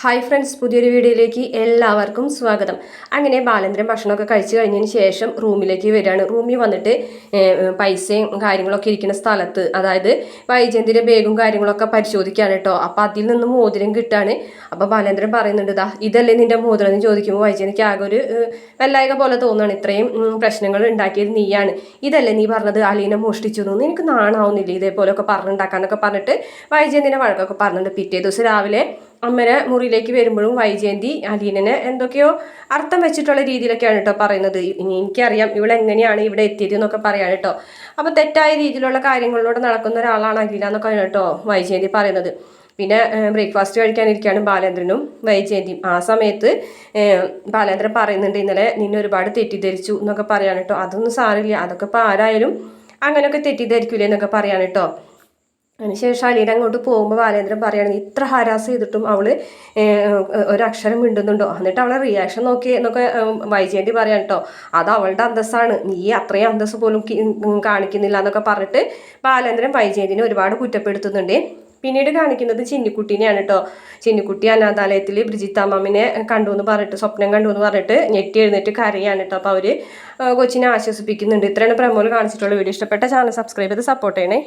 Hi friends പുതിയൊരു വീഡിയോയിലേക്ക് എല്ലാവർക്കും സ്വാഗതം. അങ്ങനെ ബാലേന്ദ്രൻ ഭക്ഷണമൊക്കെ കഴിച്ചു കഴിഞ്ഞതിന് ശേഷം റൂമിലേക്ക് വരികയാണ്. റൂമിൽ വന്നിട്ട് പൈസയും കാര്യങ്ങളൊക്കെ ഇരിക്കുന്ന സ്ഥലത്ത് അതായത് വൈജയന്തിന്റെ ബാഗും കാര്യങ്ങളൊക്കെ പരിശോധിക്കുകയാണ് കേട്ടോ. അപ്പോൾ അതിൽ നിന്ന് മോതിരം കിട്ടാണ്. അപ്പോൾ ബാലേന്ദ്രൻ പറയുന്നുണ്ട് ഇതാ ഇതല്ലേ നിന്റെ മോതിരം? എന്ന് ചോദിക്കുമ്പോൾ വൈജയന്തിക്ക് ആകെ ഒരു വല്ലായക പോലെ തോന്നുകയാണ്. ഇത്രയും പ്രശ്നങ്ങൾ ഉണ്ടാക്കിയത് നീയാണ്. ഇതല്ലേ നീ പറഞ്ഞത്? അലീനെ മോഷ്ടിച്ചു എന്ന്? എനിക്ക് നാണാവുന്നില്ല ഇതേപോലെയൊക്കെ പറഞ്ഞുണ്ടാക്കാന്നൊക്കെ പറഞ്ഞിട്ട് വൈജയന്തിന്റെ വഴക്കൊക്കെ പറഞ്ഞിട്ടുണ്ട്. പിറ്റേ ദിവസം രാവിലെ അമ്മനെ മുറിയിലേക്ക് വരുമ്പോഴും വൈജയന്തി അലീനനെ എന്തൊക്കെയോ അർത്ഥം വെച്ചിട്ടുള്ള രീതിയിലൊക്കെയാണ് കേട്ടോ പറയുന്നത്. ഇനി എനിക്കറിയാം ഇവിടെ എങ്ങനെയാണ് ഇവിടെ എത്തിയത് എന്നൊക്കെ പറയാൻ കേട്ടോ അപ്പോൾ തെറ്റായ രീതിയിലുള്ള കാര്യങ്ങളിലൂടെ നടക്കുന്ന ഒരാളാണ് അലീന എന്നൊക്കെയാണ് കേട്ടോ വൈജയന്തി പറയുന്നത്. പിന്നെ ബ്രേക്ക്ഫാസ്റ്റ് കഴിക്കാനിരിക്കുകയാണ് ബാലേന്ദ്രനും വൈജയന്തിയും. ആ സമയത്ത് ബാലേന്ദ്രൻ പറയുന്നുണ്ട് ഇന്നലെ നിന്നെ ഒരുപാട് തെറ്റിദ്ധരിച്ചു എന്നൊക്കെ പറയാണ് കേട്ടോ അതൊന്നും സാറില്ല അതൊക്കെ ഇപ്പോൾ ആരായാലും അങ്ങനെയൊക്കെ തെറ്റിദ്ധരിക്കില്ല എന്നൊക്കെ പറയാണ് കേട്ടോ അതിനുശേഷം അലീന അങ്ങോട്ട് പോകുമ്പോൾ ബാലേന്ദ്രൻ പറയുകയാണ് ഇത്ര ഹരാസ് ചെയ്തിട്ടും അവൾ ഒരക്ഷരം മിണ്ടുന്നുണ്ടോ? എന്നിട്ട് അവളെ റിയാക്ഷൻ നോക്കി എന്നൊക്കെ വൈജയന്തി പറയാൻ കേട്ടോ അത് അവളുടെ അന്തസ്സാണ്. നീ അത്രയും അന്തസ് പോലും കാണിക്കുന്നില്ല എന്നൊക്കെ പറഞ്ഞിട്ട് ബാലേന്ദ്രൻ വൈജയന്തിനെ ഒരുപാട് കുറ്റപ്പെടുത്തുന്നുണ്ട്. പിന്നീട് കാണിക്കുന്നത് ചിന്നിക്കുട്ടീനെയാണ് കേട്ടോ ചിന്നിക്കുട്ടി അനാഥാലയത്തിൽ ബ്രിജിത്താമ്മനെ കണ്ടു എന്ന് പറഞ്ഞിട്ട് സ്വപ്നം കണ്ടു എന്ന് പറഞ്ഞിട്ട് ഞെട്ടി എഴുന്നേറ്റ് കരയാണ് കേട്ടോ അപ്പോൾ അവർ കൊച്ചിനെ ആശ്വസിപ്പിക്കുന്നുണ്ട്. ഇത്രയാണ് പ്രമോൾ കാണിച്ചിട്ടുള്ള വീഡിയോ. ഇഷ്ടപ്പെട്ട ചാനൽ സബ്സ്ക്രൈബ് ചെയ്ത് സപ്പോർട്ട് ചെയ്യണേ.